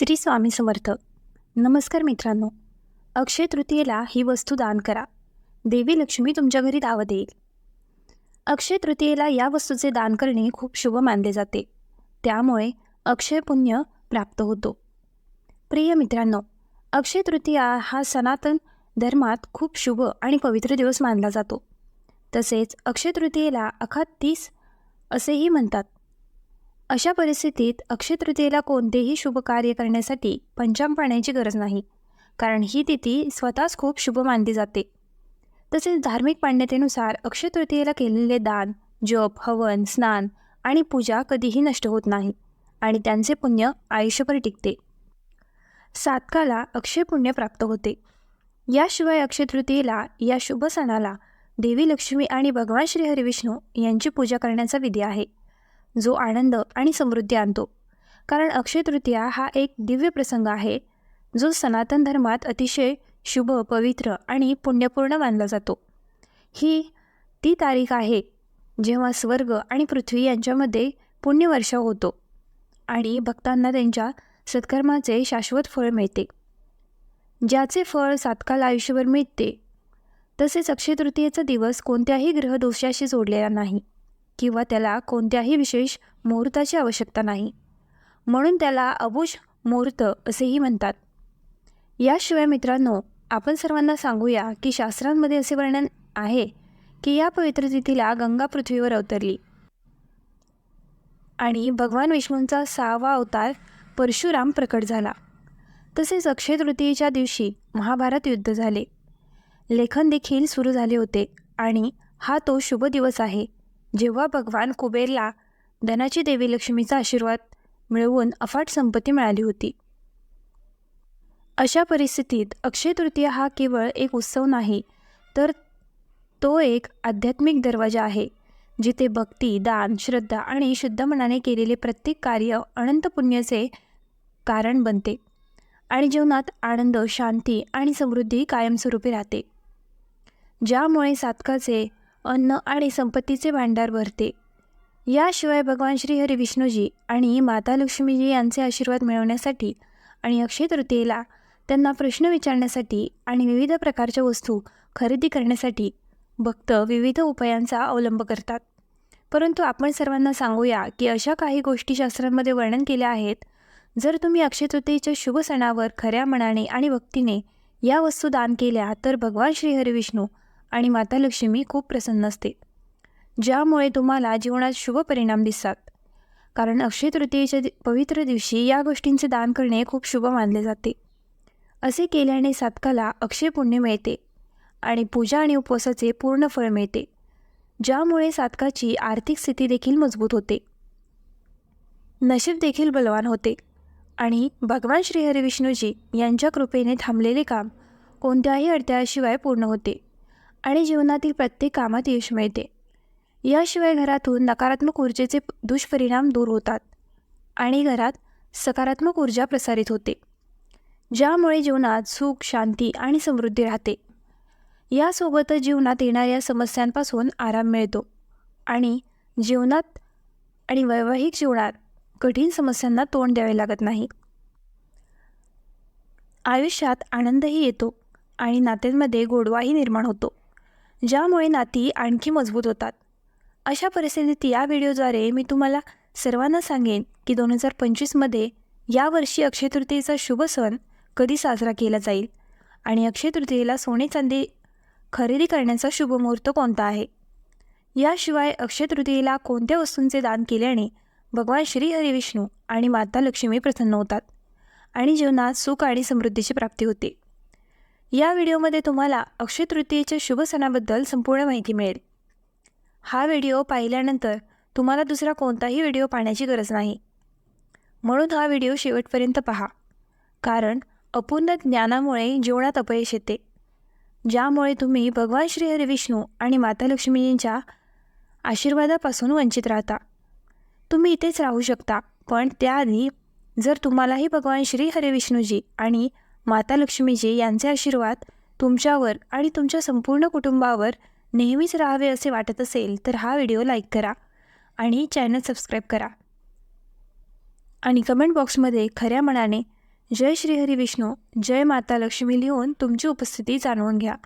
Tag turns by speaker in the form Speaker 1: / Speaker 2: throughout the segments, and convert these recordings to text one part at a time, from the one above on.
Speaker 1: श्री स्वामी समर्थ. नमस्कार मित्रांनो. अक्षय तृतीयेला ही वस्तू दान करा. देवी लक्ष्मी तुमच्या घरी दावत येईल. अक्षय तृतीयेला या वस्तूचे दान करणे खूप शुभ मानले जाते. त्यामुळे अक्षय पुण्य प्राप्त होतो. प्रिय मित्रांनो अक्षय तृतीया हा सनातन धर्मात खूप शुभ आणि पवित्र दिवस मानला जातो. तसेच अक्षय तृतीयेला अखात तीस असेही म्हणतात. अशा परिस्थितीत अक्षय तृतीयेला कोणतेही शुभ कार्य करण्यासाठी पंचांग पाण्याची गरज नाही कारण ही तिथी स्वतःच खूप शुभ मानली जाते. तसेच धार्मिक मान्यतेनुसार अक्षय तृतीयेला केलेले दान जप हवन स्नान आणि पूजा कधीही नष्ट होत नाही आणि त्यांचे पुण्य आयुष्यभर टिकते. सातकाला अक्षय पुण्य प्राप्त होते. याशिवाय अक्षय तृतीयेला या शुभ सणाला देवी लक्ष्मी आणि भगवान श्री हरिविष्णू यांची पूजा करण्याचा विधी आहे. जो आनंद आणि समृद्धी आणतो. कारण अक्षय तृतीया हा एक दिव्य प्रसंग आहे जो सनातन धर्मात अतिशय शुभ पवित्र आणि पुण्यपूर्ण मानला जातो. ही ती तारीख आहे जेव्हा स्वर्ग आणि पृथ्वी यांच्यामध्ये पुण्यवर्ष होतो आणि भक्तांना त्यांच्या सत्कर्माचे शाश्वत फळ मिळते. ज्याचे फळ सातकाल आयुष्यभर मिळते तसेच अक्षय तृतीयेचा दिवस कोणत्याही ग्रहदोषाशी जोडलेला नाही. किंवा त्याला कोणत्याही विशेष मुहूर्ताची आवश्यकता नाही. म्हणून त्याला अबुज मुहूर्त असेही म्हणतात. याशिवाय मित्रांनो आपण सर्वांना सांगूया की शास्त्रांमध्ये असे वर्णन आहे की या पवित्र तिथीला गंगा पृथ्वीवर अवतरली. आणि भगवान विष्णूंचा सहावा अवतार परशुराम प्रकट झाला. तसेच अक्षय तृतीयेच्या दिवशी महाभारत युद्ध झाले. लेखन देखील सुरू झाले होते आणि हा तो शुभ दिवस आहे. जेव्हा भगवान कुबेरला धनाची देवी लक्ष्मीचा आशीर्वाद मिळवून अफाट संपत्ती मिळाली होती. अशा परिस्थितीत अक्षय तृतीया हा केवळ एक उत्सव नाही तर तो एक आध्यात्मिक दरवाजा आहे जिथे भक्ती दान श्रद्धा आणि शुद्ध मनाने केलेले प्रत्येक कार्य अनंत पुण्याचे कारण बनते आणि जीवनात आनंद शांती आणि समृद्धी कायमस्वरूपी राहते. ज्यामुळे सातकाचे अन्न आणि संपत्तीचे भांडार भरते. याशिवाय भगवान श्रीहरी विष्णूजी आणि माता लक्ष्मीजी यांचे आशीर्वाद मिळवण्यासाठी आणि अक्षय तृतीयेला त्यांना प्रश्न विचारण्यासाठी आणि विविध प्रकारच्या वस्तू खरेदी करण्यासाठी भक्त विविध उपायांचा अवलंब करतात. परंतु आपण सर्वांना सांगूया की अशा काही गोष्टी शास्त्रांमध्ये वर्णन केल्या आहेत. जर तुम्ही अक्षय तृतीयेच्या शुभ सणावर खऱ्या मनाने आणि भक्तीने या वस्तू दान केल्या तर भगवान श्रीहरी विष्णू आणि माता लक्ष्मी खूप प्रसन्न असते. ज्यामुळे तुम्हाला जीवनात शुभ परिणाम दिसतात. कारण अक्षय तृतीयेच्या पवित्र दिवशी या गोष्टींचे दान करणे खूप शुभ मानले जाते. असे केल्याने सातकाला अक्षय पुण्य मिळते आणि पूजा आणि उपवासाचे पूर्ण फळ मिळते. ज्यामुळे सातकाची आर्थिक स्थिती देखील मजबूत होते. नशीब देखील बलवान होते आणि भगवान श्रीहरिविष्णूजी यांच्या कृपेने थांबलेले काम कोणत्याही अडथळ्याशिवाय पूर्ण होते. आणि जीवनातील प्रत्येक कामात यश मिळते. याशिवाय घरातून नकारात्मक ऊर्जेचे दुष्परिणाम दूर होतात आणि घरात सकारात्मक ऊर्जा प्रसारित होते ज्यामुळे जीवनात सुख शांती आणि समृद्धी राहते. यासोबतच जीवनात येणाऱ्या समस्यांपासून आराम मिळतो आणि जीवनात आणि वैवाहिक जीवनात कठीण समस्यांना तोंड द्यावे लागत नाही. आयुष्यात आनंदही येतो आणि नात्यांमध्ये गोडवाही निर्माण होतो. ज्यामुळे नाती आणखी मजबूत होतात. अशा परिस्थितीत या व्हिडिओद्वारे मी तुम्हाला सर्वांना सांगेन की दोन हजार पंचवीसमध्ये यावर्षी अक्षय तृतीयेचा शुभ सण कधी साजरा केला जाईल आणि अक्षय तृतीयेला सोने चांदी खरेदी करण्याचा शुभ मुहूर्त कोणता आहे? याशिवाय अक्षय तृतीयेला कोणत्या वस्तूंचे दान केल्याने भगवान श्री हरिविष्णू आणि माता लक्ष्मी प्रसन्न होतात आणि जीवनात सुख आणि समृद्धीची प्राप्ती होते. या व्हिडिओमध्ये तुम्हाला अक्षय तृतीयेच्या शुभ सणाबद्दल संपूर्ण माहिती मिळेल. हा व्हिडिओ पाहिल्यानंतर तुम्हाला दुसरा कोणताही व्हिडिओ पाहण्याची गरज नाही. म्हणून हा व्हिडिओ शेवटपर्यंत पहा. कारण अपूर्ण ज्ञानामुळे जीवनात अपयश येते. ज्यामुळे तुम्ही भगवान श्री हरी विष्णू आणि माता लक्ष्मींच्या आशीर्वादापासून वंचित राहता. तुम्ही इथेच राहू शकता पण त्याआधी जर तुम्हालाही भगवान श्री हरी विष्णूजी आणि माता लक्ष्मीजी यांचे आशीर्वाद तुमच्यावर आणि तुमच्या संपूर्ण कुटुंबावर नेहमीच राहावे असे वाटत असेल तर हा व्हिडिओ लाईक करा आणि चॅनल सबस्क्राईब करा. आणि कमेंट बॉक्समध्ये खऱ्या मनाने जय श्रीहरी विष्णू जय माता लक्ष्मी लिहून तुमची उपस्थिती जाणून घ्या.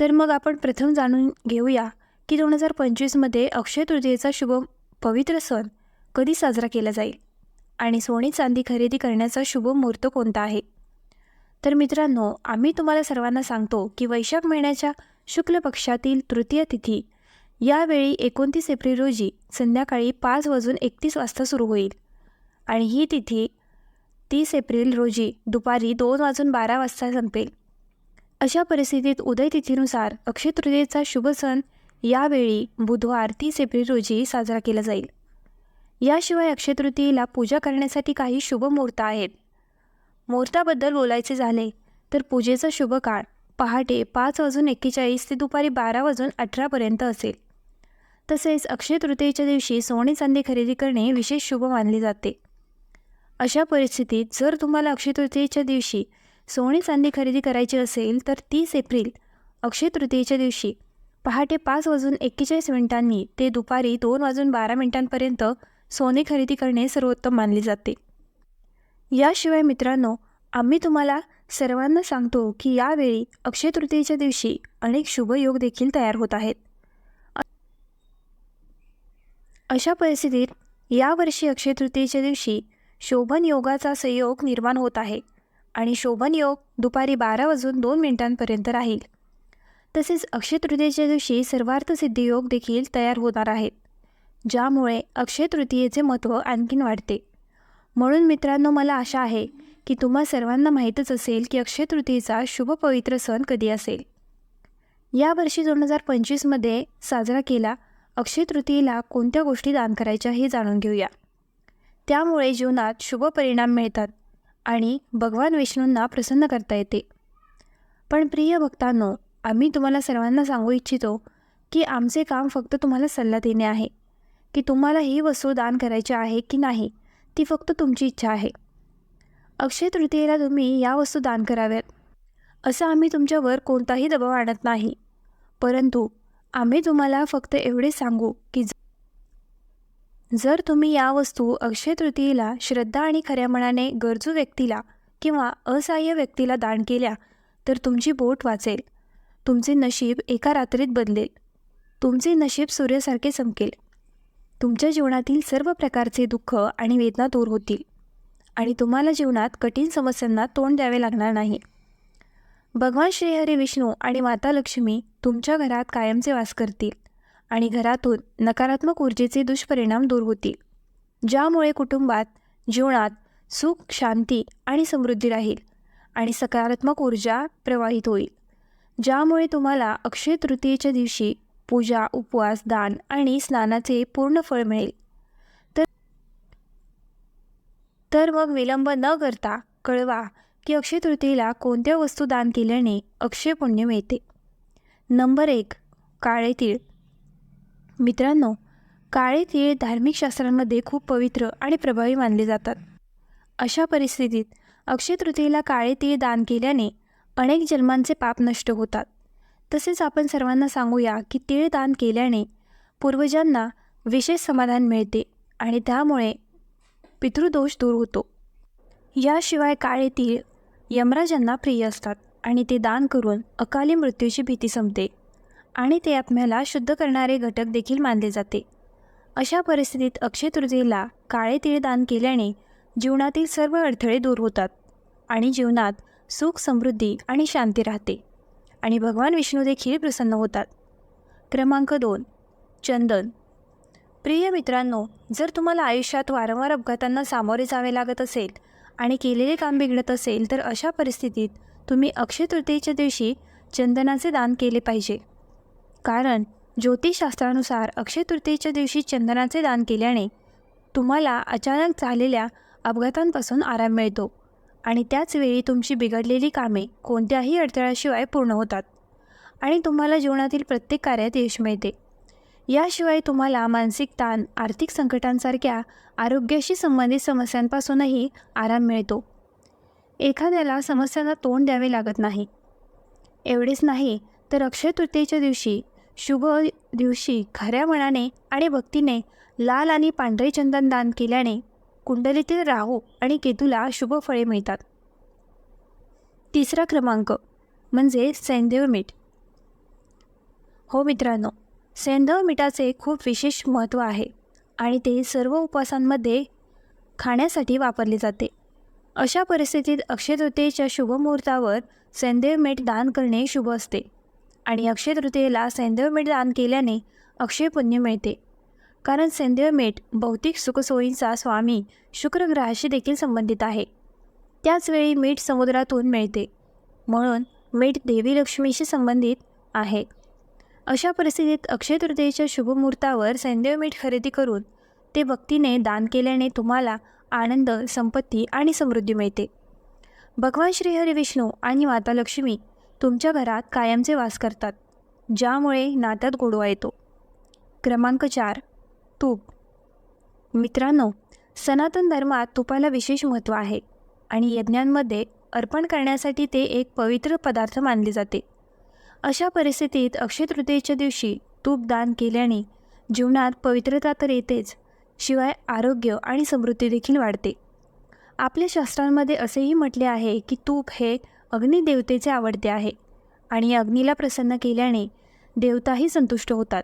Speaker 1: तर मग आपण प्रथम जाणून घेऊया की दोन हजार पंचवीसमध्ये अक्षय तृतीयेचा शुभ पवित्र सण कधी साजरा केला जाईल? आणि सोने चांदी खरेदी करण्याचा शुभ मुहूर्त कोणता आहे? तर मित्रांनो आम्ही तुम्हाला सर्वांना सांगतो की वैशाख महिन्याच्या शुक्ल पक्षातील तृतीय तिथी यावेळी एकोणतीस एप्रिल रोजी संध्याकाळी पाच वाजून एकतीस वाजता सुरू होईल. आणि ही तिथी तीस एप्रिल रोजी दुपारी दोन वाजून बारा वाजता संपेल. अशा परिस्थितीत उदय तिथीनुसार अक्षय तृतीयेचा शुभ सण यावेळी बुधवार तीस एप्रिल रोजी साजरा केला जाईल. याशिवाय अक्षय तृतीयेला पूजा करण्यासाठी काही शुभ मुहूर्त आहेत. मुहूर्ताबद्दल बोलायचे झाले तर पूजेचा शुभ काळ पहाटे पाच वाजून एक्केचाळीस ते दुपारी बारा वाजून अठरापर्यंत असेल. तसेच अक्षय तृतीयेच्या दिवशी सोने चांदी खरेदी करणे विशेष शुभ मानले जाते. अशा परिस्थितीत जर तुम्हाला अक्षय तृतीयेच्या दिवशी सोने चांदी खरेदी करायची असेल तर तीस एप्रिल अक्षय तृतीयेच्या दिवशी पहाटे पाच वाजून एक्केचाळीस मिनिटांनी ते दुपारी दोन वाजून बारा मिनिटांपर्यंत सोने खरेदी करणे सर्वोत्तम मानले जाते. याशिवाय मित्रांनो आम्ही तुम्हाला सर्वांना सांगतो की यावेळी अक्षय तृतीयेच्या दिवशी अनेक शुभयोग देखील तयार होत आहेत. अशा परिस्थितीत यावर्षी अक्षय तृतीयेच्या दिवशी शोभन योगाचा संयोग निर्माण होत आहे आणि शोभन योग दुपारी बारा वाजून दोन मिनिटांपर्यंत राहील. तसेच अक्षय तृतीयेच्या दिवशी सर्वार्थ सिद्धियोग देखील तयार होणार आहेत. ज्यामुळे अक्षय तृतीयेचे महत्त्व आणखीन वाढते. म्हणून मित्रांनो मला आशा आहे की तुम्हा सर्वांना माहीतच असेल की अक्षय तृतीयेचा शुभ पवित्र सण कधी असेल. यावर्षी दोन हजार पंचवीसमध्ये साजरा केला अक्षय तृतीयेला कोणत्या गोष्टी दान करायच्या हे जाणून घेऊया. त्यामुळे जीवनात शुभ परिणाम मिळतात आणि भगवान विष्णूंना प्रसन्न करता येते. पण प्रिय भक्तांनो आम्ही तुम्हाला सर्वांना सांगू इच्छितो की आमचे काम फक्त तुम्हाला सल्ला देणे आहे. की तुम्हाला ही वस्तू दान करायची आहे की नाही ती फक्त तुमची इच्छा आहे. अक्षय तृतीयेला तुम्ही या वस्तू दान कराव्यात. असं आम्ही तुमच्यावर कोणताही दबाव आणत नाही. परंतु आम्ही तुम्हाला फक्त एवढे सांगू की जर तुम्ही या वस्तू अक्षय तृतीयेला श्रद्धा आणि खऱ्या मनाने गरजू व्यक्तीला किंवा असहाय्य व्यक्तीला दान केल्या तर तुमची बोट वाचेल. तुमचे नशीब एका रात्रीत बदलेल. तुमचे नशीब सूर्यासारखे चमकेल तुमच्या जीवनातील सर्व प्रकारचे दुःख आणि वेदना दूर होतील. आणि तुम्हाला जीवनात कठीण समस्यांना तोंड द्यावे लागणार नाही. भगवान श्रीहरी विष्णू आणि माता लक्ष्मी तुमच्या घरात कायमचे वास करतील आणि घरातून नकारात्मक ऊर्जेचे दुष्परिणाम दूर होतील. ज्यामुळे कुटुंबात जीवनात सुख शांती आणि समृद्धी राहील आणि सकारात्मक ऊर्जा प्रवाहित होईल. ज्यामुळे तुम्हाला अक्षय तृतीयेच्या दिवशी पूजा उपवास दान आणि स्नानाचे पूर्ण फळ मिळेल. तर तर मग विलंब न करता कळवा की अक्षय तृतीयेला कोणत्या वस्तू दान केल्याने अक्षय पुण्य मिळते. नंबर एक काळे तीळ. मित्रांनो काळे तीळ धार्मिक शास्त्रांमध्ये खूप पवित्र आणि प्रभावी मानले जातात. अशा परिस्थितीत अक्षय तृतीयेला काळे तीळ दान केल्याने अनेक जन्मांचे पाप नष्ट होतात. तसेच आपण सर्वांना सांगूया की तीळ दान केल्याने पूर्वजांना विशेष समाधान मिळते आणि त्यामुळे पितृदोष दूर होतो. याशिवाय काळे तीळ यमराजांना प्रिय असतात आणि ते दान करून अकाली मृत्यूची भीती संपते आणि ते आत्म्याला शुद्ध करणारे घटक देखील मानले जाते. अशा परिस्थितीत अक्षय तृतीयेला काळे तीळ दान केल्याने जीवनातील सर्व अडथळे दूर होतात आणि जीवनात सुख समृद्धी आणि शांती राहते. आणि भगवान विष्णू देखील प्रसन्न होतात. क्रमांक दोन. चंदन. प्रिय मित्रांनो जर तुम्हाला आयुष्यात वारंवार अपघातांना सामोरे जावे लागत असेल आणि केलेले काम बिघडत असेल तर अशा परिस्थितीत तुम्ही अक्षय तृतीयेच्या दिवशी चंदनाचे दान केले पाहिजे. कारण ज्योतिषशास्त्रानुसार अक्षय तृतीयेच्या दिवशी चंदनाचे दान केल्याने तुम्हाला अचानक झालेल्या अपघातांपासून आराम मिळतो. आणि त्याचवेळी तुमची बिघडलेली कामे कोणत्याही अडथळ्याशिवाय पूर्ण होतात आणि तुम्हाला जीवनातील प्रत्येक कार्यात यश मिळते. याशिवाय तुम्हाला मानसिक ताण आर्थिक संकटांसारख्या आरोग्याशी संबंधित समस्यांपासूनही आराम मिळतो. एखाद्याला समस्यांना तोंड द्यावे लागत नाही. एवढेच नाही तर अक्षय तृतीयेच्या दिवशी शुभ दिवशी खऱ्या मनाने आणि भक्तीने लाल आणि पांढरे चंदन दान केल्याने कुंडलीतील राहू आणि केतूला शुभ फळे मिळतात. तिसरा क्रमांक म्हणजे सैंधव मीठ. हो मित्रांनो सैंधव मीठाचे खूप विशेष महत्त्व आहे आणि ते सर्व उपवासांमध्ये खाण्यासाठी वापरले जाते. अशा परिस्थितीत अक्षय तृतीयेच्या शुभमुहूर्तावर सैंधव मीठ दान करणे शुभ असते आणि अक्षय तृतीयेला सैंधव मीठ दान केल्याने अक्षय पुण्य मिळते. कारण सेंदेव मीठ भौतिक सुखसोयींचा स्वामी शुक्रग्रहाशी देखील संबंधित आहे. त्याचवेळी मीठ समुद्रातून मिळते. म्हणून मीठ देवी लक्ष्मीशी संबंधित आहे. अशा परिस्थितीत अक्षय तृतीयेच्या शुभमुहूर्तावर सैंधव मीठ खरेदी करून ते भक्तीने दान केल्याने तुम्हाला आनंद संपत्ती आणि समृद्धी मिळते. भगवान श्रीहरी विष्णू आणि माता लक्ष्मी तुमच्या घरात कायमचे वास करतात ज्यामुळे नात्यात गोडवा येतो. क्रमांक चार. तूप मित्रांनो सनातन धर्मात तुपाला विशेष महत्त्व आहे आणि यज्ञांमध्ये अर्पण करण्यासाठी ते एक पवित्र पदार्थ मानले जाते. अशा परिस्थितीत अक्षय तृतीयेच्या दिवशी तूप दान केल्याने जीवनात पवित्रता तर येतेच शिवाय आरोग्य आणि समृद्धी देखील वाढते. आपल्या शास्त्रांमध्ये असेही म्हटले आहे की तूप हे अग्निदेवतेचे आवडते आहे आणि अग्नीला प्रसन्न केल्याने देवताही संतुष्ट होतात.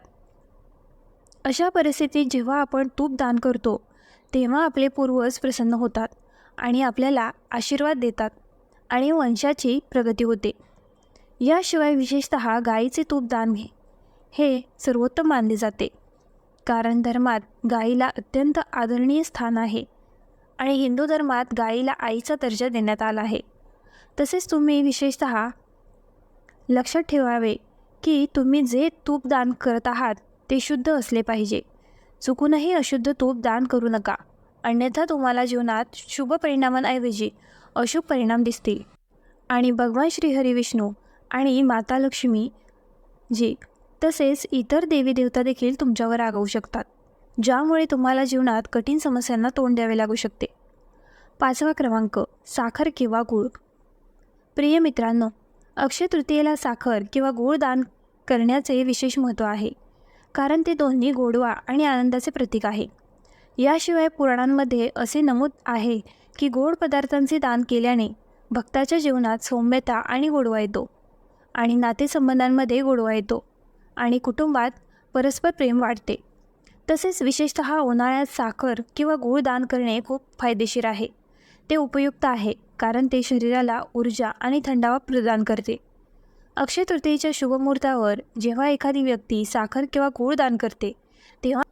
Speaker 1: अशा परिस्थितीत जेव्हा आपण तूप दान करतो तेव्हा आपले पूर्वज प्रसन्न होतात आणि आपल्याला आशीर्वाद देतात आणि वंशाची प्रगती होते. याशिवाय विशेषत गाईचे तूप दान घे हे सर्वोत्तम मानले जाते. कारण धर्मात गाईला अत्यंत आदरणीय स्थान आहे आणि हिंदू धर्मात गाईला आईचा दर्जा देण्यात आला आहे. तसेच तुम्ही विशेषत लक्षात ठेवावे की तुम्ही जे तूप दान करत आहात ते शुद्ध असले पाहिजे. चुकूनही अशुद्ध तूप दान करू नका. अन्यथा तुम्हाला जीवनात शुभ परिणामांऐवजी अशुभ परिणाम दिसतील. आणि भगवान श्रीहरी विष्णू आणि माता लक्ष्मी जी तसेच इतर देवी देवता देखील तुमच्यावर आगवू शकतात ज्यामुळे तुम्हाला जीवनात कठीण समस्यांना तोंड द्यावे लागू शकते. पाचवा क्रमांक साखर किंवा गूळ. प्रिय मित्रांनो अक्षय तृतीयेला साखर किंवा गूळ दान करण्याचे विशेष महत्त्व आहे. कारण ते दोन्ही गोडवा आणि आनंदाचे प्रतीक आहे. याशिवाय पुराणांमध्ये असे नमूद आहे की गोड पदार्थांचे दान केल्याने भक्ताच्या जीवनात सौम्यता आणि गोडवा येतो आणि नातेसंबंधांमध्ये गोडवा येतो आणि कुटुंबात परस्पर प्रेम वाढते. तसेच विशेषत उन्हाळ्यात साखर किंवा गूळ दान करणे खूप फायदेशीर आहे. ते उपयुक्त आहे कारण ते शरीराला ऊर्जा आणि थंडावा प्रदान करते. अक्षय तृतीयेच्या शुभमुहूर्तावर जेव्हा एखादी व्यक्ती साखर किंवा गूळ दान करते तेव्हा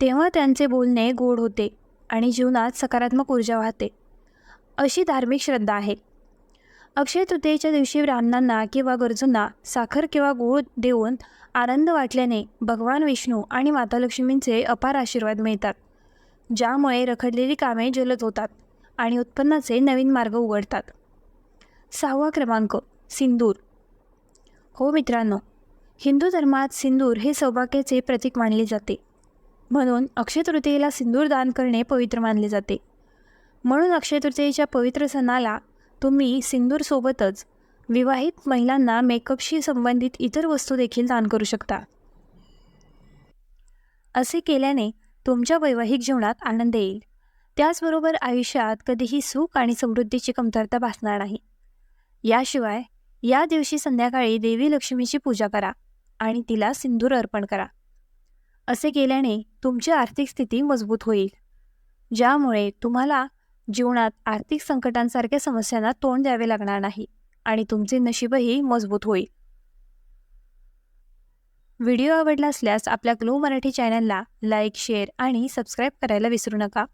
Speaker 1: तेव्हा त्यांचे बोलणे गोड होते आणि जीवनात सकारात्मक ऊर्जा वाहते. अशी धार्मिक श्रद्धा आहे. अक्षय तृतीयेच्या दिवशी ब्राह्मणांना किंवा गरजूंना साखर किंवा गूळ देऊन आनंद वाटल्याने भगवान विष्णू आणि माता लक्ष्मींचे अपार आशीर्वाद मिळतात ज्यामुळे रखडलेली कामे जलद होतात आणि उत्पन्नाचे नवीन मार्ग उघडतात. सहावा क्रमांक सिंदूर. हो मित्रांनो हिंदू धर्मात सिंदूर हे सौभाग्याचे प्रतीक मानले जाते. म्हणून अक्षय तृतीयेला सिंदूर दान करणे पवित्र मानले जाते. म्हणून अक्षय तृतीयेच्या पवित्र सणाला तुम्ही सिंदूरसोबतच विवाहित महिलांना मेकअपशी संबंधित इतर वस्तू देखील दान करू शकता. असे केल्याने तुमच्या वैवाहिक जीवनात आनंद येईल. त्याचबरोबर आयुष्यात कधीही सुख आणि समृद्धीची कमतरता भासणार नाही. याशिवाय या दिवशी संध्याकाळी देवी लक्ष्मीची पूजा करा आणि तिला सिंदूर अर्पण करा. असे केल्याने तुमची आर्थिक स्थिती मजबूत होईल. ज्यामुळे तुम्हाला जीवनात आर्थिक संकटांसारख्या समस्यांना तोंड द्यावे लागणार नाही आणि तुमचे नशीबही मजबूत होईल. व्हिडिओ आवडला असल्यास आपल्या ग्लो मराठी चॅनलला लाईक शेअर आणि सबस्क्राईब करायला विसरू नका.